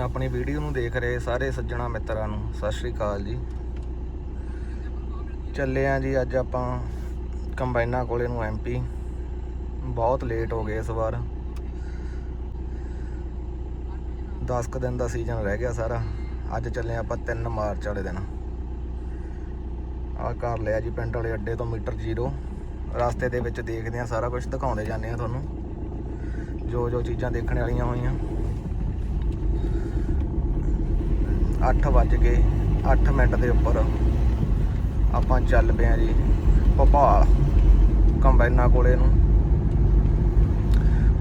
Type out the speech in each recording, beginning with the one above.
ਆਪਣੀ ਵੀਡੀਓ ਨੂੰ ਦੇਖ ਰਹੇ ਸਾਰੇ ਸੱਜਣਾ ਮਿੱਤਰਾਂ ਨੂੰ। ਸਤਿ ਸ਼੍ਰੀ ਅਕਾਲ ਜੀ। ਚੱਲੇ ਆ ਜੀ ਅੱਜ ਆਪਾਂ ਕੰਬਾਈਨਾਂ ਕੋਲੇ ਨੂੰ ਐਮਪੀ ਬਹੁਤ ਲੇਟ ਹੋ ਗਏ ਇਸ ਵਾਰ। 10 ਕੁ ਦਿਨ ਦਾ ਸੀਜ਼ਨ ਰਹਿ ਗਿਆ ਸਾਰਾ। ਅੱਜ ਚੱਲੇ ਆਪਾਂ 3 ਮਾਰਚ ਵਾਲੇ ਦਿਨ। ਆਹ ਕਰ ਲਿਆ ਜੀ ਪਿੰਡ ਵਾਲੇ ਅੱਡੇ ਤੋਂ ਮੀਟਰ ਜ਼ੀਰੋ। ਰਸਤੇ ਦੇ ਵਿੱਚ ਦੇਖਦੇ ਆ ਸਾਰਾ ਕੁਝ ਦਿਖਾਉਂਦੇ ਜਾਂਦੇ ਆ ਤੁਹਾਨੂੰ। ਜੋ ਜੋ ਚੀਜ਼ਾਂ ਦੇਖਣ ਵਾਲੀਆਂ ਹੋਈਆਂ। 8 ਵੱਜ ਗਏ 8 ਮਿੰਟ ਦੇ ਉੱਪਰ ਆਪਾਂ ਚੱਲ ਪਏ ਆ ਜੀ ਭੋਪਾਲ ਕੰਬਾਈਨਾਂ ਕੋਲੇ ਨੂੰ।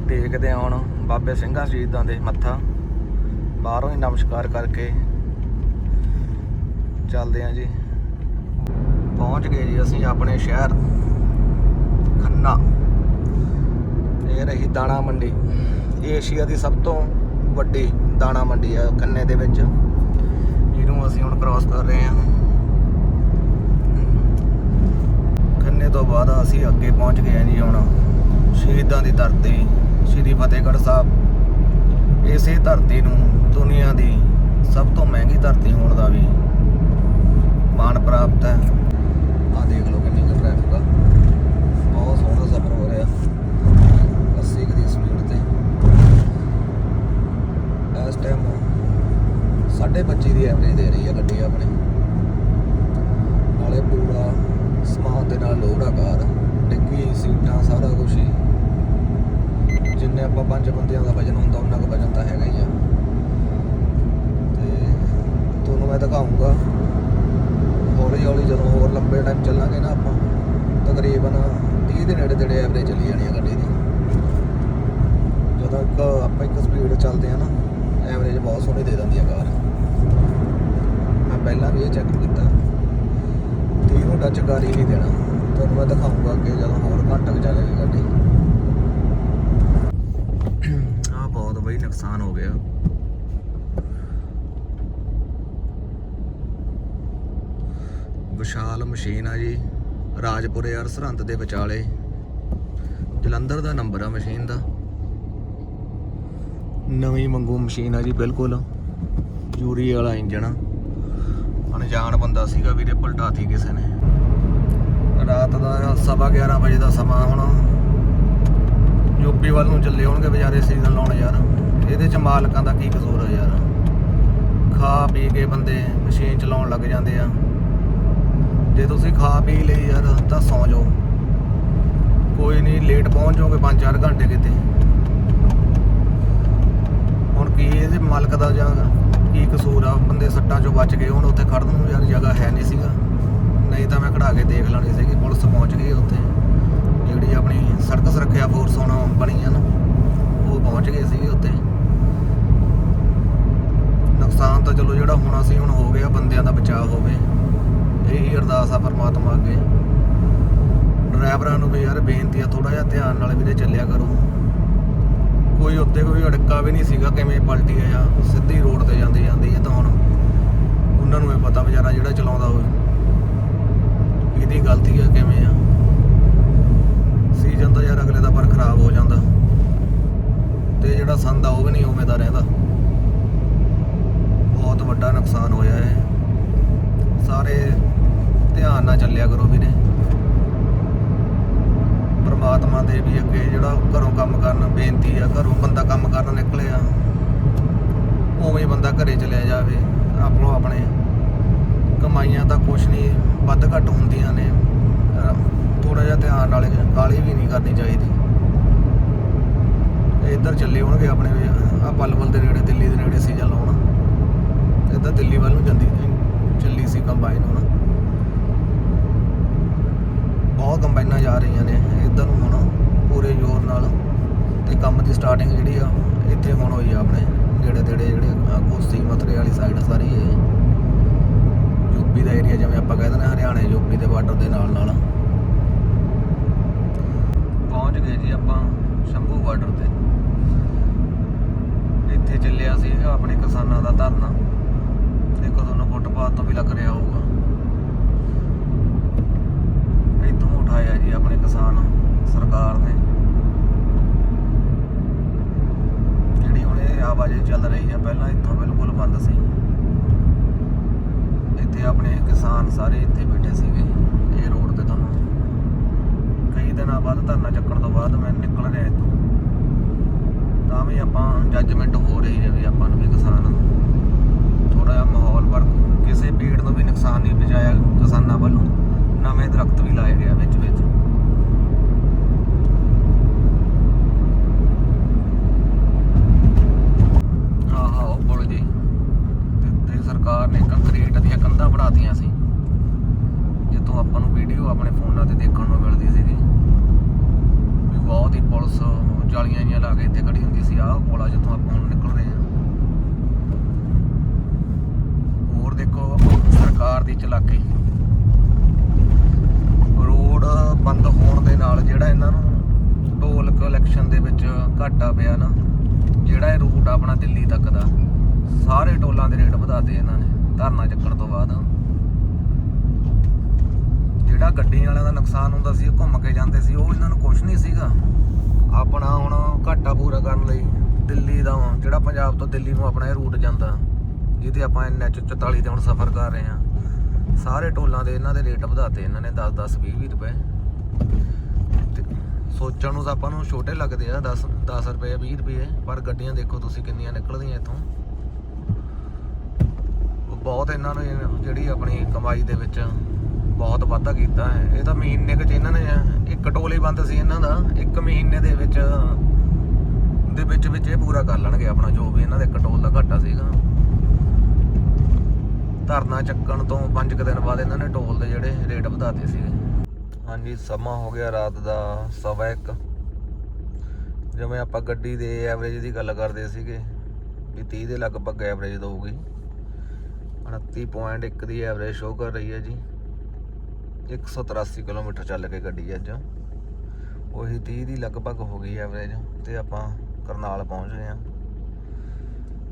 ਦੇਖਦੇ ਆਉਣ ਬਾਬੇ ਸਿੰਘਾਂ ਸ਼ਹੀਦਾਂ ਦੇ ਮੱਥਾ। ਬਾਹਰੋਂ ਹੀ ਨਮਸਕਾਰ ਕਰਕੇ ਚੱਲਦੇ ਹਾਂ ਜੀ। ਪਹੁੰਚ ਗਏ ਜੀ ਅਸੀਂ ਆਪਣੇ ਸ਼ਹਿਰ ਖੰਨਾ। ਇਹ ਰਹੀ ਦਾਣਾ ਮੰਡੀ। ਏਸ਼ੀਆ ਦੀ ਸਭ ਤੋਂ ਵੱਡੀ ਦਾਣਾ ਮੰਡੀ ਹੈ ਖੰਨੇ ਦੇ ਵਿੱਚ। ਜਿਹਨੂੰ ਅਸੀਂ ਹੁਣ ਕ੍ਰਾਸ ਕਰ ਰਹੇ ਹਾਂ। ਖੰਨੇ ਤੋਂ ਬਾਅਦ ਅਸੀਂ ਅੱਗੇ ਪਹੁੰਚ ਗਏ ਹਾਂ ਜੀ ਹੁਣ ਸ਼ਹੀਦਾਂ ਦੀ ਧਰਤੀ, ਸ਼੍ਰੀ ਫਤਿਹਗੜ੍ਹ ਸਾਹਿਬ। ਇਸੇ ਧਰਤੀ ਨੂੰ ਦੁਨੀਆ ਦੀ ਸਭ ਤੋਂ ਮਹਿੰਗੀ ਧਰਤੀ ਹੋਣ ਦਾ ਵੀ ਮਾਣ ਪ੍ਰਾਪਤ ਹੈ। ਆ ਦੇਖ ਲਓ ਕਿੰਨੀ ਕੁ ਟ੍ਰੈਫਿਕ ਆ। ਬਹੁਤ ਸੋਹਣਾ ਸਫ਼ਰ ਹੋ ਰਿਹਾ। 80 ਦੀ ਸਪੀਡ ਤੇ। ਇਸ ਟਾਈਮ 25 ਦੀ ਐਵਰੇਜ ਦੇ ਰਹੀ ਹੈ ਗੱਡੀ ਆਪਣੀ। ਨਾਲੇ ਪੂਰਾ ਸਮਾਨ ਦੇ ਨਾਲ ਲੋਡ ਆ ਕਾਰ, ਡਿੱਗੀ ਸੀਟਾਂ, ਸਾਰਾ ਕੁਝ ਹੀ। ਜਿੰਨੇ ਆਪਾਂ ਪੰਜ ਬੰਦਿਆਂ ਦਾ ਵਜਨ ਹੁੰਦਾ, ਉਹਨਾਂ ਕੁ ਵਜਨ ਤਾਂ ਹੈਗਾ ਹੀ ਆ। ਤੇ ਤੁਹਾਨੂੰ ਮੈਂ ਦਿਖਾਉਂਗਾ ਹੌਲੀ ਹੌਲੀ ਜਦੋਂ ਹੋਰ ਲੰਬੇ ਟਾਈਮ ਚੱਲਾਂਗੇ ਨਾ ਆਪਾਂ, ਤਕਰੀਬਨ 30 ਦੇ ਨੇੜੇ ਤੇੜੇ ਐਵਰੇਜ ਚਲੀ ਜਾਣੀ ਆ ਗੱਡੀ ਦੀ। ਜਦੋਂ ਇੱਕ ਆਪਾਂ ਇੱਕ ਸਪੀਡ ਚੱਲਦੇ ਆ ਨਾ ਐਵਰੇਜ ਬਹੁਤ ਸੋਹਣੀ ਦੇ ਦਿੰਦੀ ਆ ਕਾਰ। ਪਹਿਲਾਂ ਵੀ ਇਹ ਚੈੱਕ ਕੀਤਾ। 30 ਨੂੰ ਟੱਚ ਨਹੀਂ ਦੇਣਾ। ਤੁਹਾਨੂੰ ਮੈਂ ਦਿਖਾਉਂਗਾ ਕਿ ਜਦੋਂ ਹੋਰ ਘੰਟਾ ਕੁ ਗੱਡੀ। ਆ ਬਹੁਤ ਬਈ ਨੁਕਸਾਨ ਹੋ ਗਿਆ। ਵਿਸ਼ਾਲ ਮਸ਼ੀਨ ਆ ਜੀ। ਰਾਜਪੁਰੇ ਔਰ ਸਰਹੰਦ ਦੇ ਵਿਚਾਲੇ। ਜਲੰਧਰ ਦਾ ਨੰਬਰ ਆ ਮਸ਼ੀਨ ਦਾ। ਨਵੀਂ ਮੰਗੂ ਮਸ਼ੀਨ ਆ ਜੀ, ਬਿਲਕੁਲ। ਯੂਰੀ ਵਾਲਾ ਇੰਜਣ ਆ। ਅਣਜਾਣ ਬੰਦਾ ਸੀਗਾ ਵੀਰੇ ਪਲਟਾਤੀ ਕਿਸੇ ਨੇ। ਰਾਤ ਦਾ ਸਵਾ 11 ਵਜੇ ਦਾ ਸਮਾਂ ਹੁਣ। ਯੂਪੀ ਵੱਲ ਨੂੰ ਚੱਲੇ ਹੋਣਗੇ ਵਿਚਾਰੇ ਸੀਜ਼ਨ ਲਾਉਣ ਯਾਰ। ਇਹਦੇ ਚ ਮਾਲਕਾਂ ਦਾ ਕੀ ਕਸੂਰ ਆ ਯਾਰ। ਖਾ ਪੀ ਕੇ ਬੰਦੇ ਮਸ਼ੀਨ ਚਲਾਉਣ ਲੱਗ ਜਾਂਦੇ ਆ। ਜੇ ਤੁਸੀਂ ਖਾ ਪੀ ਲਈ ਯਾਰ, ਤਾਂ ਸੌਂ ਜਾਓ। ਕੋਈ ਨਹੀਂ ਲੇਟ ਪਹੁੰਚ ਜਾਓਗੇ 5-4 ਘੰਟੇ ਕਿਤੇ। ਹੁਣ ਕੀ ਇਹਦੇ ਮਾਲਕ ਦਾ ਜਾਂ ਕੀ ਕਸੂਰ ਆ? ਬੰਦੇ ਸੱਟਾਂ ਚੋਂ ਬਚ ਗਏ ਹੁਣ, ਉੱਥੇ ਖੜਨ ਨੂੰ ਯਾਰ ਜਗ੍ਹਾ ਹੈ ਨਹੀਂ ਸੀਗਾ। ਨਹੀਂ ਤਾਂ ਮੈਂ ਖੜਾ ਕੇ ਦੇਖ ਲੈਣੀ ਸੀਗੀ, ਪੁਲਿਸ ਪਹੁੰਚ ਗਈ ਉੱਥੇ। ਜਿਹੜੀ ਆਪਣੀ ਸੜਕ ਸੁਰੱਖਿਆ ਫੋਰਸ ਹੁਣ ਬਣੀ ਆ ਨਾ, ਉਹ ਪਹੁੰਚ ਗਏ ਸੀਗੇ ਉੱਥੇ। ਨੁਕਸਾਨ ਤਾਂ ਚਲੋ ਜਿਹੜਾ ਹੋਣਾ ਸੀ, ਹੁਣ ਹੋ ਗਿਆ, ਬੰਦਿਆਂ ਦਾ ਬਚਾਅ ਹੋਵੇ। ਇਹੀ ਅਰਦਾਸ ਆ ਪਰਮਾਤਮਾ ਅੱਗੇ। ਡਰਾਈਵਰਾਂ ਨੂੰ ਵੀ ਯਾਰ ਬੇਨਤੀ ਆ ਥੋੜਾ ਜਿਹਾ ਧਿਆਨ ਨਾਲ ਵੀਰੇ ਚੱਲਿਆ ਕਰੋ। ਕੋਈ ਉੱਤੇ ਕੋਈ ਅੜਕਾ ਵੀ ਨਹੀਂ ਸੀਗਾ, ਕਿਵੇਂ ਪਲਟੀ ਆ ਜਾਂ ਸਿੱਧੀ ਰੋਡ ਤੇ ਜਾਂਦੀ ਜਾਂਦੀ ਹੈ ਤਾਂ ਹੁਣ ਉਹਨਾਂ ਨੂੰ ਇਹ ਪਤਾ ਵਿਚਾਰਾ ਜਿਹੜਾ ਚਲਾਉਂਦਾ ਹੋਵੇ। ਇਹਦੀ ਗਲਤੀ ਆ ਕਿਵੇਂ ਆ? ਸੀਜ਼ਨ ਤਾਂ ਯਾਰ ਅਗਲੇ ਦਾ ਪਰ ਖਰਾਬ ਹੋ ਜਾਂਦਾ। ਤੇ ਜਿਹੜਾ ਸੰਦ ਆ ਉਹ ਵੀ ਨਹੀਂ ਉਵੇਂ ਦਾ ਰਹਿੰਦਾ। ਬਹੁਤ ਵੱਡਾ ਨੁਕਸਾਨ ਹੋਇਆ ਹੈ ਸਾਰੇ ਧਿਆਨ ਨਾਲ ਚੱਲਿਆ ਕਰੋ ਵੀਰੇ। ਪਰਮਾਤਮਾ ਦੇ ਵੀ ਅੱਗੇ ਜਿਹੜਾ ਘਰੋਂ ਕੰਮ ਕਰਨ, ਬੇਨਤੀ ਆ, ਘਰੋਂ ਬੰਦਾ ਕੰਮ ਕਰਨ ਨਿਕਲਿਆ ਉਵੇਂ ਬੰਦਾ ਘਰੇ ਚਲਿਆ ਜਾਵੇ ਆਪਣੋ ਆਪਣੇ। ਕਮਾਈਆਂ ਤਾਂ ਕੁਛ ਨਹੀਂ ਵੱਧ ਘੱਟ ਹੁੰਦੀਆਂ ਨੇ। ਥੋੜਾ ਜਿਹਾ ਧਿਆਨ ਨਾਲ ਕਾਲੀ ਵੀ ਨਹੀਂ ਕਰਨੀ ਚਾਹੀਦੀ। ਇੱਧਰ ਚੱਲੇ ਹੋਣਗੇ ਆਪਣੇ ਆ ਪਲਵਲ ਦੇ ਨੇੜੇ, ਦਿੱਲੀ ਦੇ ਨੇੜੇ ਸੀਜ਼ਨ ਲਾਉਣਾ ਇੱਧਰ ਦਿੱਲੀ ਵੱਲ ਨੂੰ ਜਾਂਦੀ, ਚੱਲੀ ਸੀ ਕੰਬਾਈਨ ਹੁਣ। ਬਹੁਤ ਕੰਬਾਈਨਾਂ ਜਾ ਰਹੀਆਂ ਨੇ ਇੱਧਰ ਨੂੰ ਹੁਣ, ਪੂਰੇ ਜ਼ੋਰ ਨਾਲ ਤੇ ਕੰਮ ਦੀ ਸਟਾਰਟਿੰਗ ਜਿਹੜੀ ਆ, ਇੱਥੇ ਹੁਣ ਹੋਈ ਆ ਆਪਣੇ ਨੇੜੇ ਤੇੜੇ ਜਿਹੜੇ ਆਹ ਕੋਸੀ ਮਥਰੇ ਵਾਲੀ ਸਾਈਡ ਸਾਰੀ ਹੈ ਯੂਪੀ ਦਾ ਏਰੀਆ ਜਿਵੇਂ ਆਪਾਂ ਕਹਿੰਦੇ ਨੇ ਹਰਿਆਣੇ ਯੂਪੀ ਦੇ ਬਾਰਡਰ ਦੇ ਨਾਲ ਨਾਲ। ਪਹੁੰਚ ਗਏ ਜੀ ਆਪਾਂ ਸ਼ੰਭੂ ਬਾਰਡਰ ਤੇ। ਇੱਥੇ ਚੱਲਿਆ ਸੀ ਆਪਣੇ ਕਿਸਾਨਾਂ ਦਾ ਧਰਨਾ। ਦੇਖੋ ਤੁਹਾਨੂੰ ਫੁੱਟਪਾਥ ਤੋਂ ਵੀ ਲੱਗ ਰਿਹਾ ਹੋਊਗਾ ਇੱਥੋਂ ਉਠਾਇਆ ਜੀ ਆਪਣੇ ਕਿਸਾਨ ਸਰਕਾਰ ਨੇ ਜਿਹੜੀ ਹੁਣ ਇਹ ਤੇ ਆਵਾਜਾਈ ਚੱਲ ਰਹੀ ਹੈ ਪਹਿਲਾਂ ਇੱਥੋਂ ਬਿਲਕੁਲ ਬੰਦ ਸੀ ਇੱਥੇ ਆਪਣੇ ਕਿਸਾਨ ਸਾਰੇ ਇੱਥੇ ਬੈਠੇ ਸੀਗੇ ਇਹ ਰੋਡ ਤੇ ਤੁਹਾਨੂੰ ਕਈ ਦਿਨਾਂ ਬਾਅਦ ਧਰਨਾ ਚੱਕਣ ਤੋਂ ਬਾਅਦ ਮੈਂ ਨਿਕਲ ਰਿਹਾ ਇੱਥੋਂ ਤਾਂ ਵੀ ਆਪਾਂ ਜੱਜਮੈਂਟ ਹੋ ਰਹੀ ਹੈ ਵੀ ਆਪਾਂ ਨੂੰ ਵੀ ਕਿਸਾਨ ਥੋੜਾ ਜਿਹਾ ਮਾਹੌਲ ਪਰ ਕਿਸੇ ਪੇੜ ਨੂੰ ਵੀ ਨੁਕਸਾਨ ਨਹੀਂ ਪਹੁੰਚਾਇਆ ਕਿਸਾਨਾਂ ਵੱਲੋਂ ਨਵੇਂ ਦਰਖਤ ਵੀ ਲਾਏ ਗਏ ਆ ਵਿੱਚ ਵਿੱਚ ਆਹਾ ਉਹ ਪੁਲ ਜੀ ਤੇ ਤੇ ਸਰਕਾਰ ਨੇ ਕੰਕਰੀਟ ਦੀਆਂ ਕੰਧਾਂ ਬਣਾਤੀਆਂ ਸੀ ਜਿੱਥੋਂ ਆਪਾਂ ਨੂੰ ਵੀਡੀਓ ਆਪਣੇ ਫੋਨਾਂ ਤੇ ਦੇਖਣ ਨੂੰ ਮਿਲਦੀ ਸੀਗੀ ਵੀ ਬਹੁਤ ਹੀ ਪੁਲਿਸ ਜਾਲੀਆਂ ਜੀਆਂ ਲਾ ਕੇ ਇੱਥੇ ਖੜੀ ਹੁੰਦੀ ਸੀ ਆਹ ਪੁਲ ਆ ਜਿੱਥੋਂ ਆਪਾਂ ਹੁਣ ਨਿਕਲ ਰਹੇ ਹਾਂ ਹੋਰ ਦੇਖੋ ਸਰਕਾਰ ਦੀ ਚਲਾਕੀ ਰੋਡ ਬੰਦ ਹੋਣ ਦੇ ਨਾਲ ਜਿਹੜਾ ਇਹਨਾਂ ਨੂੰ ਟੋਲ ਕਲੈਕਸ਼ਨ ਦੇ ਵਿੱਚ ਘਾਟਾ ਪਿਆ ਨਾ, ਜਿਹੜਾ ਇਹ ਰੂਟ ਆਪਣਾ ਦਿੱਲੀ ਤੱਕ ਦਾ, ਸਾਰੇ ਟੋਲਾਂ ਦੇ ਰੇਟ ਵਧਾਤੇ ਇਹਨਾਂ ਨੇ, ਧਰਨਾ ਚੱਕਣ ਤੋਂ ਬਾਅਦ। ਜਿਹੜਾ ਗੱਡੀਆਂ ਵਾਲਿਆਂ ਦਾ ਨੁਕਸਾਨ ਹੁੰਦਾ ਸੀ, ਉਹ ਘੁੰਮ ਕੇ ਜਾਂਦੇ ਸੀ, ਉਹ ਇਹਨਾਂ ਨੂੰ ਕੁਝ ਨਹੀਂ ਸੀਗਾ। ਆਪਣਾ ਹੁਣ ਘਾਟਾ ਪੂਰਾ ਕਰਨ ਲਈ ਦਿੱਲੀ ਦਾ ਜਿਹੜਾ ਪੰਜਾਬ ਤੋਂ ਦਿੱਲੀ ਨੂੰ ਆਪਣਾ ਇਹ ਰੂਟ ਜਾਂਦਾ, ਜਿਹਦੇ ਆਪਾਂ ਐਨਐਚ 44 ਤੇ ਹੁਣ ਸਫ਼ਰ ਕਰ ਰਹੇ ਹਾਂ। ਸਾਰੇ ਟੋਲਾਂ ਦੇ ਇਹਨਾਂ ਦੇ ਰੇਟ ਵਧਾਤੇ ਇਹਨਾਂ ਨੇ 10 10 20 20 ਰੁਪਏ। ਸੋਚਣ ਨੂੰ ਤਾਂ ਆਪਾਂ ਨੂੰ ਛੋਟੇ ਲੱਗਦੇ ਆ 10 10 ਰੁਪਏ 20 ਰੁਪਏ, ਪਰ ਗੱਡੀਆਂ ਦੇਖੋ ਤੁਸੀਂ ਕਿੰਨੀਆਂ ਨਿਕਲਦੀਆਂ ਇੱਥੋਂ। ਬਹੁਤ ਇਹਨਾਂ ਨੇ ਜਿਹੜੀ ਆਪਣੀ ਕਮਾਈ ਦੇ ਵਿੱਚ ਬਹੁਤ ਵਾਧਾ ਕੀਤਾ ਹੈ। ਇਹ ਤਾਂ ਮਹੀਨੇ ਕੁ ਇਹਨਾਂ ਨੇ, ਇੱਕ ਟੋਲ ਹੀ ਬੰਦ ਸੀ ਇਹਨਾਂ ਦਾ, ਇੱਕ ਮਹੀਨੇ ਦੇ ਵਿੱਚ ਦੇ ਵਿੱਚ ਵਿੱਚ ਇਹ ਪੂਰਾ ਕਰ ਲੈਣਗੇ ਆਪਣਾ ਜੋ ਵੀ ਇਹਨਾਂ ਦੇ ਇੱਕ ਟੋਲ ਦਾ ਘਾਟਾ ਸੀਗਾ। ਧਰਨਾ ਚੱਕਣ ਤੋਂ 5 ਕੁ ਦਿਨ ਬਾਅਦ ਇਹਨਾਂ ਨੇ ਟੋਲ ਦੇ ਜਿਹੜੇ ਰੇਟ ਵਧਾਤੇ ਸੀਗੇ। ਹਾਂਜੀ, ਸਮਾਂ ਹੋ ਗਿਆ ਰਾਤ ਦਾ ਸਵਾ ਇੱਕ। ਜਿਵੇਂ ਆਪਾਂ ਗੱਡੀ ਦੇ ਐਵਰੇਜ ਦੀ ਗੱਲ ਕਰਦੇ ਸੀਗੇ ਵੀ 30 ਦੇ ਲਗਭਗ ਐਵਰੇਜ ਦਊਗੀ। 29.1 ਦੀ ਐਵਰੇਜ ਸ਼ੋ ਕਰ ਰਹੀ ਹੈ ਜੀ। 183 ਕਿਲੋਮੀਟਰ ਚੱਲ ਕੇ ਗੱਡੀ ਅੱਜ। ਉਹੀ 30 ਦੀ ਲਗਭਗ ਹੋ ਗਈ ਐਵਰੇਜ ਤੇ ਆਪਾਂ ਕਰਨਾਲ ਪਹੁੰਚ ਗਏ ਆ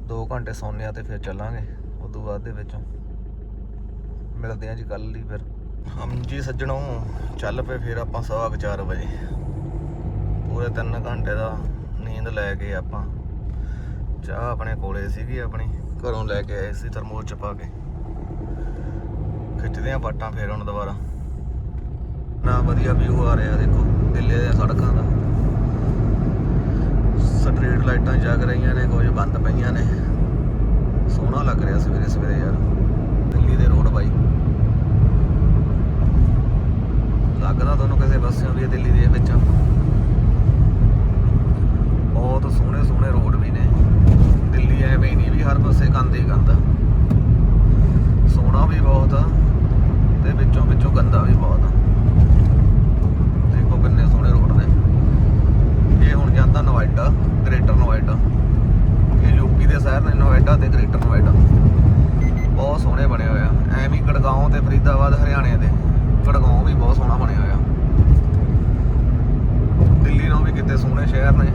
2 ਘੰਟੇ ਸੌਂਦੇ ਆ ਤੇ ਫਿਰ ਚੱਲਾਂਗੇ। ਉਦੋਂ ਬਾਅਦ ਦੇ ਵਿੱਚੋਂ ਮਿਲਦੇ ਆ ਜੀ ਕੱਲ ਲਈ ਫਿਰ। ਹਮ ਜੀ ਸੱਜਣੋ, ਚੱਲ ਪਏ ਫਿਰ ਆਪਾਂ ਸਵਾ ਕੁ ਚਾਰ ਵਜੇ। ਪੂਰੇ 3 ਘੰਟੇ ਦਾ ਨੀਂਦ ਲੈ ਕੇ ਆਪਾਂ। ਚਾਹ ਆਪਣੇ ਕੋਲੇ ਸੀਗੀ ਆਪਣੀ, ਘਰੋਂ ਲੈ ਕੇ ਆਏ ਸੀ ਥਰਮੋਸ ਚ ਪਾ ਕੇ। ਖਿੱਚਦੇ ਆ ਪਾਟਾਂ ਫੇਰ ਹੁਣ ਦੁਬਾਰਾ। ਨਾ ਵਧੀਆ ਵਿਊ ਆ ਰਿਹਾ, ਦੇਖੋ ਦਿੱਲੀ ਦੇ ਸੜਕਾਂ ਦਾ। ਸਟਰੀਟ ਲਾਈਟਾਂ ਜਗ ਰਹੀਆਂ ਨੇ, ਕੁਝ ਬੰਦ ਪਈਆਂ ਨੇ। ਸੋਹਣਾ ਲੱਗ ਰਿਹਾ ਸਵੇਰੇ ਸਵੇਰੇ ਯਾਰ, ਦਿੱਲੀ ਦੇ ਰੋਡ ਬਾਈ। ਲੱਗਦਾ ਤੁਹਾਨੂੰ ਕਿਸੇ ਪਾਸਿਓਂ ਵੀ ਇਹ ਦਿੱਲੀ ਦੇ ਵਿੱਚ ਆ। ਬਹੁਤ ਸੋਹਣੇ ਸੋਹਣੇ ਰੋਡ ਵੀ ਨੇ ਦਿੱਲੀ ਐਵੇਂ ਨਹੀਂ ਵੀ ਹਰ ਪਾਸੇ ਗੰਦ ਹੀ ਗੰਦ ਆ। ਸੋਹਣਾ ਵੀ ਬਹੁਤ ਆ ਤੇ ਵਿੱਚੋਂ ਵਿੱਚੋਂ ਗੰਦਾ ਵੀ ਬਹੁਤ ਆ ਦੇਖੋ ਕਿੰਨੇ ਸੋਹਣੇ ਰੋਡ ਨੇ ਇਹ ਹੁਣ ਜਾਂਦਾ ਨੋਇਡਾ ਗ੍ਰੇਟਰ ਨੋਇਡਾ ਇਹ ਯੂਪੀ ਦੇ ਸ਼ਹਿਰ ਨੇ ਨੋਇਡਾ ਤੇ ਗ੍ਰੇਟਰ ਨੋਇਡਾ ਬਹੁਤ ਸੋਹਣੇ ਬਣੇ ਹੋਏ ਆ ਐਵੇਂ ਹੀ ਗੜਗਾਉਂ ਤੇ ਫਰੀਦਾਬਾਦ ਹਰਿਆਣੇ ਦੇ ਗੜਗਾਉਂ ਵੀ ਬਹੁਤ ਸੋਹਣਾ ਬਣਿਆ ਹੋਇਆ ਦਿੱਲੀ ਨੂੰ ਵੀ ਕਿਤੇ ਸੋਹਣੇ ਸ਼ਹਿਰ ਨੇ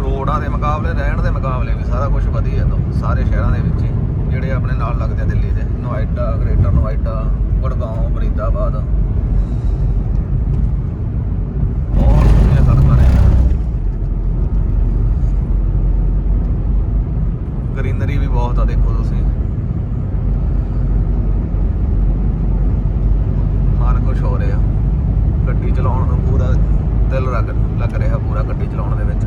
ਰੋਡਾਂ ਦੇ ਮੁਕਾਬਲੇ ਰਹਿਣ ਦੇ ਮੁਕਾਬਲੇ ਵੀ ਸਾਰਾ ਕੁਝ ਵਧੀਆ ਤੋਂ ਸਾਰੇ ਸ਼ਹਿਰਾਂ ਦੇ ਵਿੱਚ ਹੀ ਜਿਹੜੇ ਆਪਣੇ ਨਾਲ ਲੱਗਦੇ ਆ ਦਿੱਲੀ ਦੇ, ਨੋਇਡਾ, ਗ੍ਰੇਟਰ ਨੋਇਡਾ, ਗੜਗਾਉਂ, ਫਰੀਦਾਬਾਦ। ਬਹੁਤ ਸੋਹਣੀਆਂ ਸੜਕਾਂ ਨੇ। ਗ੍ਰੀਨਰੀ ਵੀ ਬਹੁਤ ਆ, ਦੇਖੋ ਤੁਸੀਂ। ਮਨ ਖੁਸ਼ ਹੋ ਰਿਹਾ। ਗੱਡੀ ਚਲਾਉਣ ਨੂੰ ਪੂਰਾ ਦਿਲ ਲੱਗ ਲੱਗ ਰਿਹਾ, ਪੂਰਾ ਗੱਡੀ ਚਲਾਉਣ ਦੇ ਵਿੱਚ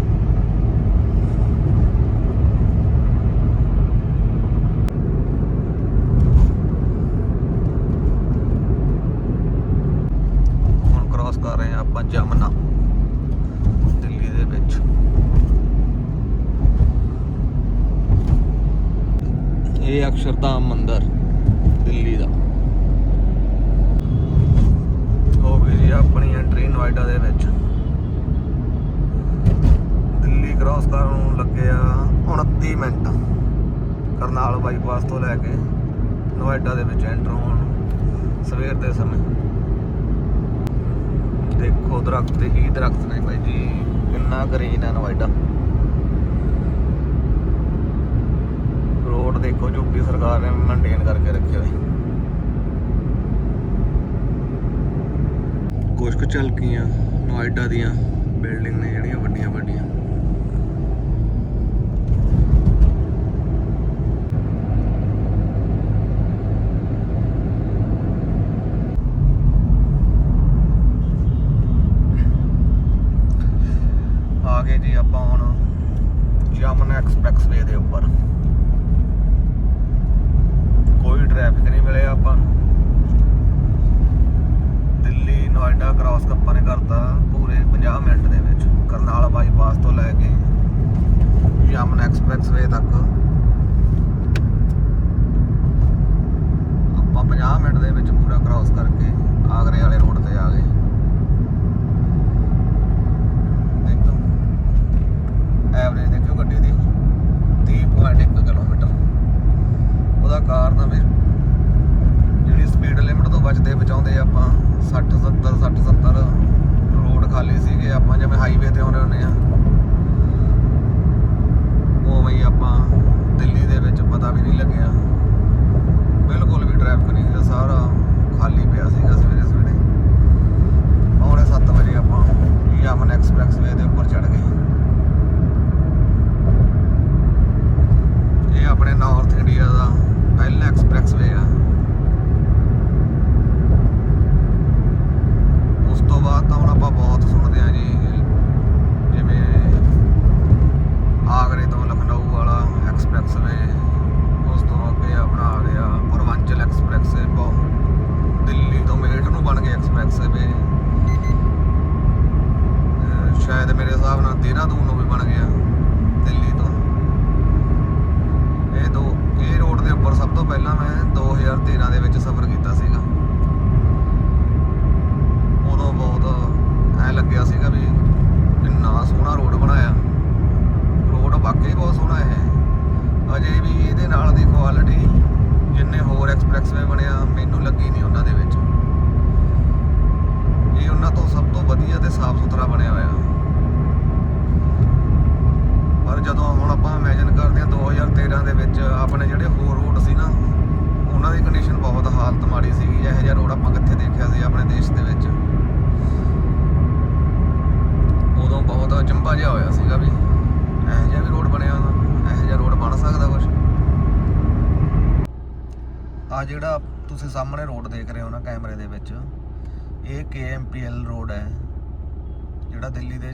ਹੁਣ ਕ੍ਰਾਸ ਕਰ ਰਹੇ ਹਾਂ ਆਪਾਂ ਜਮਨਾ ਦਿੱਲੀ ਦੇ ਵਿੱਚ। ਇਹ ਅਕਸ਼ਰਧਾਮ ਮੰਦਿਰ, ਦਿੱਲੀ ਦਾ। ਹੋ ਗਈ ਜੀ ਆਪਣੀ ਐਂਟਰੀ ਨੋਇਡਾ ਦੇ ਵਿੱਚ। ਦਿੱਲੀ ਕ੍ਰਾਸ ਕਰਨ ਨੂੰ ਲੱਗਿਆ 29 ਮਿੰਟ। ਕਰਨਾਲ ਬਾਈਪਾਸ ਤੋਂ ਲੈ ਕੇ ਨੋਇਡਾ ਦੇ ਵਿੱਚ ਐਂਟਰ ਹੋਣ ਸਵੇਰ ਦੇ ਸਮੇਂ। ਦੇਖੋ ਦਰਖਤ ਹੀ ਦਰਖਤ ਨੇ ਬਾਈ ਜੀ। ਕਿੰਨਾ ਗ੍ਰੀਨ ਹੈ ਨੋਇਡਾ ਰੋਡ ਦੇਖੋ ਯੂਪੀ ਸਰਕਾਰ ਨੇ ਮੇਨਟੇਨ ਕਰਕੇ ਰੱਖਿਆ ਹੋਏ ਕੁਝ ਕੁ ਝਲਕੀਆਂ ਨੋਇਡਾ ਦੀਆਂ ਬਿਲਡਿੰਗ ਨੇ ਜਿਹੜੀਆਂ ਵੱਡੀਆਂ ਵੱਡੀਆਂ ਜੀ ਆਪਾਂ ਹੁਣ ਯਮਨ ਐਕਸਪ੍ਰੈਸਵੇ ਦੇ ਉੱਪਰ। ਕੋਈ ਟ੍ਰੈਫਿਕ ਨਹੀਂ ਮਿਲਿਆ ਆਪਾਂ ਨੂੰ। ਦਿੱਲੀ, ਨੋਇਡਾ ਕ੍ਰਾਸ ਆਪਾਂ ਨੇ ਕਰਤਾ ਪੂਰੇ 50 ਮਿੰਟ ਦੇ ਵਿੱਚ। ਕਰਨਾਲ ਬਾਈਪਾਸ ਤੋਂ ਲੈ ਕੇ ਯਮਨ ਐਕਸਪ੍ਰੈਸਵੇ ਤੱਕ। ਆਪਾਂ 50 ਮਿੰਟ ਦੇ ਵਿੱਚ ਪੂਰਾ ਕ੍ਰਾਸ ਕਰਕੇ ਆਗਰੇ ਵਾਲੇ ਰੋਡ ਤੇ ਆ ਗਏ। ਵਿੱਚ ਆਪਣੇ ਜਿਹੜੇ ਹੋਰ ਰੋਡ ਸੀ ਨਾ, ਉਹਨਾਂ ਦੀ ਕੰਡੀਸ਼ਨ ਬਹੁਤ ਹਾਲਤ ਮਾੜੀ ਸੀਗੀ ਇਹੋ ਜਿਹਾ ਰੋਡ ਆਪਾਂ ਕਿੱਥੇ ਦੇਖਿਆ ਸੀ ਆਪਣੇ ਦੇਸ਼ ਦੇ ਵਿੱਚ। ਉਦੋਂ ਬਹੁਤ ਚੰਬਾ ਜਿਹਾ ਹੋਇਆ ਸੀਗਾ ਵੀ, ਇਹੋ ਜਿਹਾ ਵੀ ਰੋਡ ਬਣਿਆ ਹੁੰਦਾ ਇਹੋ ਜਿਹਾ ਰੋਡ ਬਣ ਸਕਦਾ ਕੁਝ ਆ ਜਿਹੜਾ ਤੁਸੀਂ ਸਾਹਮਣੇ ਰੋਡ ਦੇਖ ਰਹੇ ਹੋ ਨਾ ਕੈਮਰੇ ਦੇ ਵਿੱਚ, ਇਹ KMPL ਰੋਡ ਹੈ। ਜਿਹੜਾ ਦਿੱਲੀ ਦੇ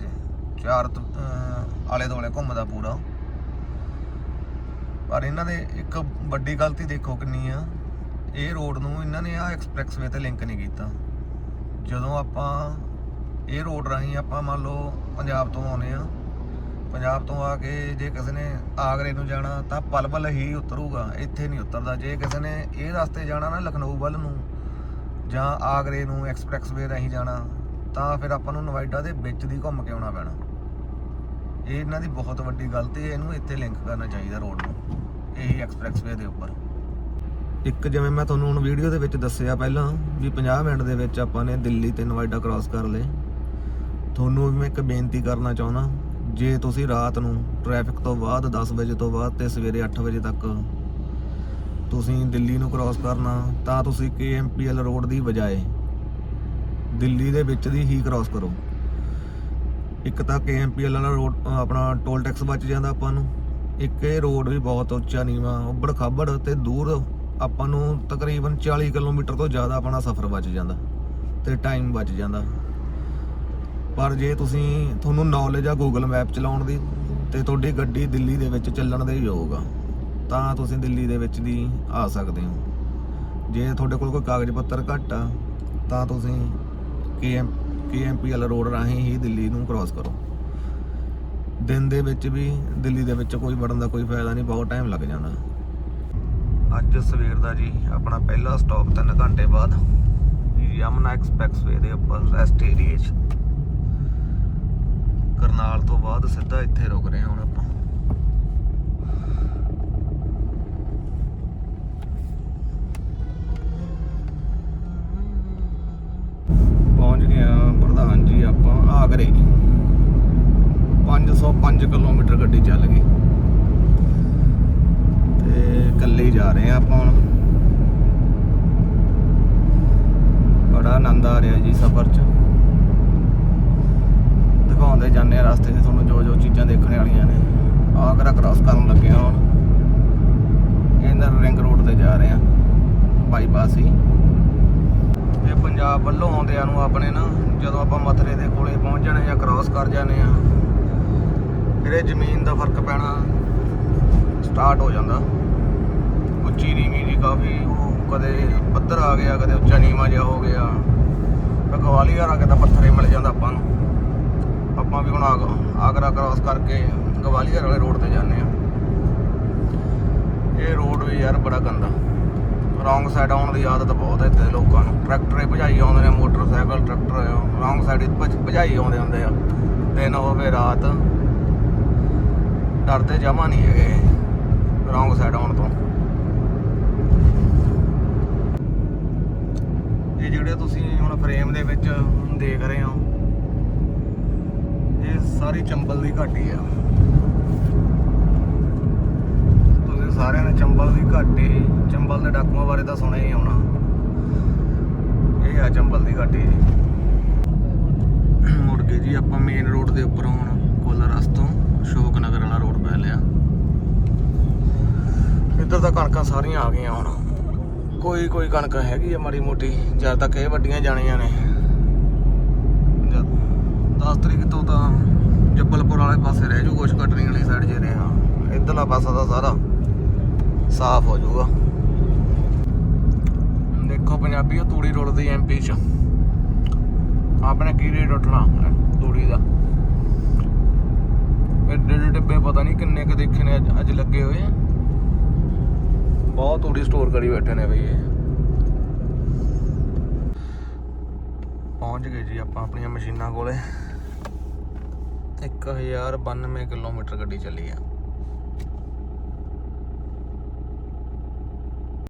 ਚਾਰ ਆਲੇ ਦੁਆਲੇ ਘੁੰਮਦਾ ਪੂਰਾ। ਪਰ ਇਹਨਾਂ ਦੇ ਇੱਕ ਵੱਡੀ ਗਲਤੀ ਦੇਖੋ ਕਿੰਨੀ ਆ। ਇਹ ਰੋਡ ਨੂੰ ਇਹਨਾਂ ਨੇ ਆ ਐਕਸਪ੍ਰੈਸਵੇ ਤੇ ਲਿੰਕ ਨਹੀਂ ਕੀਤਾ। ਜਦੋਂ ਆਪਾਂ ਇਹ ਰੋਡ ਰਾਹੀਂ ਆਪਾਂ ਮੰਨ ਲਓ ਪੰਜਾਬ ਤੋਂ ਆਉਨੇ ਆ ਪੰਜਾਬ ਤੋਂ ਆ ਕੇ ਜੇ ਕਿਸੇ ਨੇ ਆਗਰੇ ਨੂੰ ਜਾਣਾ ਤਾਂ ਪਲਵਲ ਹੀ ਉਤਰੂਗਾ, ਇੱਥੇ ਨਹੀਂ ਉਤਰਦਾ। ਜੇ ਕਿਸੇ ਨੇ ਇਹ ਰਸਤੇ ਜਾਣਾ ਨਾ ਲਖਨਊ ਵੱਲ ਨੂੰ ਜਾਂ ਆਗਰੇ ਨੂੰ ਐਕਸਪ੍ਰੈਸਵੇ ਰਾਹੀਂ ਜਾਣਾ, ਤਾਂ ਫਿਰ ਆਪਾਂ ਨੂੰ ਨੋਇਡਾ ਦੇ ਵਿੱਚ ਦੀ ਘੁੰਮ ਕੇ ਆਉਣਾ ਪੈਣਾ। ਇਹ ਇਹਨਾਂ ਦੀ ਬਹੁਤ ਵੱਡੀ ਗਲਤੀ ਹੈ ਇਹਨੂੰ ਇੱਥੇ ਲਿੰਕ ਕਰਨਾ ਚਾਹੀਦਾ ਰੋਡ ਨੂੰ, ਇਹੀ ਐਕਸਪ੍ਰੈਸਵੇ ਦੇ ਉੱਪਰ। ਇੱਕ ਜਿਵੇਂ ਮੈਂ ਤੁਹਾਨੂੰ ਹੁਣ ਵੀਡੀਓ ਦੇ ਵਿੱਚ ਦੱਸਿਆ ਪਹਿਲਾਂ ਵੀ 50 ਮਿੰਟ ਦੇ ਵਿੱਚ ਆਪਾਂ ਨੇ ਦਿੱਲੀ ਤੇ ਨੋਇਡਾ ਕ੍ਰਾਸ ਕਰ ਲਏ। ਤੁਹਾਨੂੰ ਵੀ ਮੈਂ ਇੱਕ ਬੇਨਤੀ ਕਰਨਾ ਚਾਹੁੰਦਾ, ਜੇ ਤੁਸੀਂ ਰਾਤ ਨੂੰ ਟ੍ਰੈਫਿਕ ਤੋਂ ਬਾਅਦ 10 ਵਜੇ ਤੋਂ ਬਾਅਦ ਤੇ ਸਵੇਰੇ 8 ਵਜੇ ਤੱਕ ਤੁਸੀਂ ਦਿੱਲੀ ਨੂੰ ਕ੍ਰਾਸ ਕਰਨਾ, ਤਾਂ ਤੁਸੀਂ KMPL ਰੋਡ ਦੀ ਬਜਾਏ ਦਿੱਲੀ ਦੇ ਵਿੱਚ ਦੀ ਹੀ ਕ੍ਰਾਸ ਕਰੋ। ਇੱਕ ਤਾਂ KMPL ਵਾਲਾ ਰੋਡ ਆਪਣਾ ਟੋਲ ਟੈਕਸ ਬਚ ਜਾਂਦਾ ਆਪਾਂ ਨੂੰ। ਇੱਕ ਇਹ ਰੋਡ ਵੀ ਬਹੁਤ ਉੱਚਾ ਨੀਵਾ, ਉੱਬੜ ਖਾਬੜ ਤੇ ਦੂਰ ਆਪਾਂ ਨੂੰ ਤਕਰੀਬਨ 40 ਕਿਲੋਮੀਟਰ ਤੋਂ ਜ਼ਿਆਦਾ ਆਪਣਾ ਸਫ਼ਰ ਬਚ ਜਾਂਦਾ ਤੇ ਟਾਈਮ ਬਚ ਜਾਂਦਾ। ਪਰ ਜੇ ਤੁਸੀਂ ਤੁਹਾਨੂੰ ਨੌਲੇਜ ਆ ਗੂਗਲ ਮੈਪ ਚਲਾਉਣ ਦੀ ਤੇ ਤੁਹਾਡੀ ਗੱਡੀ ਦਿੱਲੀ ਦੇ ਵਿੱਚ ਚੱਲਣ ਦੇ ਯੋਗ ਆ, ਤਾਂ ਤੁਸੀਂ ਦਿੱਲੀ ਦੇ ਵਿੱਚ ਦੀ ਆ ਸਕਦੇ ਹੋ। ਜੇ ਤੁਹਾਡੇ ਕੋਲ ਕੋਈ ਕਾਗਜ਼ ਪੱਤਰ ਘੱਟ ਆ, ਤਾਂ ਤੁਸੀਂ KM KMPL ਰੋਡ ਰਾਹੀਂ ਹੀ ਦਿੱਲੀ ਨੂੰ ਕ੍ਰਾਸ ਕਰੋ। ਦਿਨ ਦੇ ਵਿੱਚ ਵੀ ਦਿੱਲੀ ਦੇ ਵਿੱਚ ਕੋਈ ਵੜਨ ਦਾ ਕੋਈ ਫਾਇਦਾ ਨਹੀਂ, ਬਹੁਤ ਟਾਈਮ ਲੱਗ ਜਾਂਦਾ ਅੱਜ ਸਵੇਰ ਦਾ ਜੀ, ਆਪਣਾ ਪਹਿਲਾ ਸਟਾਪ 3 ਘੰਟੇ ਬਾਅਦ, ਯਮਨਾ ਐਕਸਪ੍ਰੈਸਵੇ ਦੇ ਉੱਪਰ ਰੈਸਟ 'ਚ। ਕਰਨਾਲ ਤੋਂ ਬਾਅਦ ਸਿੱਧਾ ਇੱਥੇ ਰੁਕ ਰਹੇ ਹਾਂ ਹੁਣ ਆਪਾਂ ਪਹੁੰਚ ਗਏ ਆ ਪ੍ਰਧਾਨ ਜੀ ਆਪਾਂ ਆਗਰੇ 505 ਕਿਲੋਮੀਟਰ ਗੱਡੀ ਚੱਲ ਗਈ। ਤੇ ਇਕੱਲੇ ਹੀ ਜਾ ਰਹੇ ਆ ਆਪਾਂ ਹੁਣ। ਬੜਾ ਆਨੰਦ ਆ ਰਿਹਾ ਜੀ ਸਫ਼ਰ 'ਚ। ਦਿਖਾਉਂਦੇ ਜਾਂਦੇ ਆ ਰਸਤੇ 'ਚ ਤੁਹਾਨੂੰ ਜੋ ਜੋ ਚੀਜ਼ਾਂ ਦੇਖਣ ਵਾਲੀਆਂ ਨੇ। ਆਗਰਾ ਕ੍ਰਾਸ ਕਰਨ ਲੱਗੇ ਆ ਹੁਣ। ਇਹਨਾਂ ਰਿੰਗ ਰੋਡ ਤੇ ਜਾ ਰਹੇ ਆ ਬਾਈਪਾਸ ਹੀ। ਇਹ ਪੰਜਾਬ ਵੱਲੋਂ ਆਉਂਦਿਆਂ ਨੂੰ ਆਪਣੇ ਨਾ ਜਦੋਂ ਆਪਾਂ ਮਥਰੇ ਦੇ ਕੋਲੇ ਪਹੁੰਚ ਜਾਣੇ ਜਾਂ ਕ੍ਰਾਸ ਕਰ ਜਾਣੇ ਆ, ਫਿਰ ਇਹ ਜ਼ਮੀਨ ਦਾ ਫ਼ਰਕ ਪੈਣਾ ਸਟਾਰਟ ਹੋ ਜਾਂਦਾ। ਉੱਚੀ ਨੀਵੀਂ ਜੀ ਕਾਫੀ, ਉਹ ਕਦੇ ਪੱਧਰ ਆ ਗਿਆ, ਕਦੇ ਉੱਚਾ ਨੀਵਾਂ ਜਿਹਾ ਹੋ ਗਿਆ। ਫਿਰ ਗਵਾਲੀਅਰ ਆ ਕੇ ਤਾਂ ਪੱਥਰ ਹੀ ਮਿਲ ਜਾਂਦਾ ਆਪਾਂ ਨੂੰ। ਆਪਾਂ ਵੀ ਹੁਣ ਆਗ- ਆਗਰਾ ਕ੍ਰਾਸ ਕਰਕੇ ਗਵਾਲੀਅਰ ਵਾਲੇ ਰੋਡ ਤੇ ਜਾਂਦੇ ਆ। ਇਹ ਰੋਡ ਵੀ ਯਾਰ ਬੜਾ ਗੰਦਾ। ਰੋਂਗ ਸਾਈਡ ਆਉਣ ਦੀ ਆਦਤ ਬਹੁਤ ਹੈ ਇੱਥੇ ਦੇ ਲੋਕਾਂ ਨੂੰ। ਟਰੈਕਟਰ ਭਜਾਈ ਆਉਂਦੇ ਨੇ, ਮੋਟਰਸਾਈਕਲ, ਟਰੈਕਟਰ, ਰੋਂਗ ਸਾਈਡ ਭਜਾਈ ਆਉਂਦੇ ਹੁੰਦੇ ਆ। ਦਿਨ ਹੋਵੇ ਰਾਤ। ਡਰਦੇ ਜਮਾ ਨਹੀਂ ਹੈਗੇ ਰੋਂਗ ਸਾਈਡ ਆਉਣ ਤੋਂ। ਇਹ ਜਿਹੜੇ ਤੁਸੀਂ ਹੁਣ ਫਰੇਮ ਦੇ ਵਿੱਚ ਦੇਖ ਰਹੇ ਹੋ, ਇਹ ਸਾਰੀ ਚੰਬਲ ਦੀ ਘਾਟੀ ਆ। ਤੁਸੀਂ ਸਾਰਿਆਂ ਨੇ ਚੰਬਲ ਦੀ ਘਾਟੀ ਚੰਬਲ ਦੇ ਡਾਕੂਆਂ ਬਾਰੇ ਤਾਂ ਸੁਣਿਆ ਹੀ ਹੋਣਾ। ਇਹ ਆ ਚੰਬਲ ਦੀ ਘਾਟੀ ਜੀ। ਮੁੜ ਗਏ ਜੀ ਆਪਾਂ ਮੇਨ ਰੋਡ ਦੇ ਉੱਪਰ ਹੁਣ ਕੋਲਰਸ ਤੋਂ ਅਸ਼ੋਕ ਨਗਰ ਵਾਲਾ ਰੋਡ ਪੈ ਲਿਆ। ਇੱਧਰ ਤਾਂ ਕਣਕਾਂ ਸਾਰੀਆਂ ਆ ਗਈਆਂ ਹੁਣ। ਕੋਈ ਕੋਈ ਕਣਕ ਹੈਗੀ ਆ ਮਾੜੀ ਮੋਟੀ। ਜਦ ਤੱਕ ਇਹ ਵੱਡੀਆਂ ਜਾਣੀਆਂ ਨੇ। ਜਦ 10 ਤਰੀਕ ਤੋਂ ਤਾਂ ਜੱਬਲਪੁਰ ਵਾਲੇ ਪਾਸੇ ਰਹਿ ਜੂ, ਕੁਛ ਕਟਰਿੰਗ ਵਾਲੀ ਸਾਈਡ 'ਚ ਰਿਹਾ ਇੱਧਰਲਾ ਪਾਸਾ ਤਾਂ ਸਾਰਾ। ਸਾਫ਼ ਹੋ ਜਾਊਗਾ। ਦੇਖੋ ਪੰਜਾਬੀਓ ਤੂੜੀ ਰੁਲਦੀ ਐਮਪੀ 'ਚ। ਆਪਣੇ ਕੀ ਰੇਟ ਉੱਠਣਾ ਤੂੜੀ ਦਾ? ਐਡੇ ਐਡੇ ਡੱਬੇ ਪਤਾ ਨਹੀਂ ਕਿੰਨੇ ਕ ਦੇਖੇ ਨੇ, ਅੱਜ- ਅੱਜ ਲੱਗੇ ਹੋਏ ਬਹੁਤ ਤੂੜੀ ਸਟੋਰ ਕਰੀ ਬੈਠੇ ਨੇ ਬਈ ਇਹ। ਪਹੁੰਚ ਗਏ ਜੀ ਆਪਾਂ ਆਪਣੀਆਂ ਮਸ਼ੀਨਾਂ ਕੋਲੇ। 1092 ਕਿਲੋਮੀਟਰ ਗੱਡੀ ਚੱਲੀ ਆ।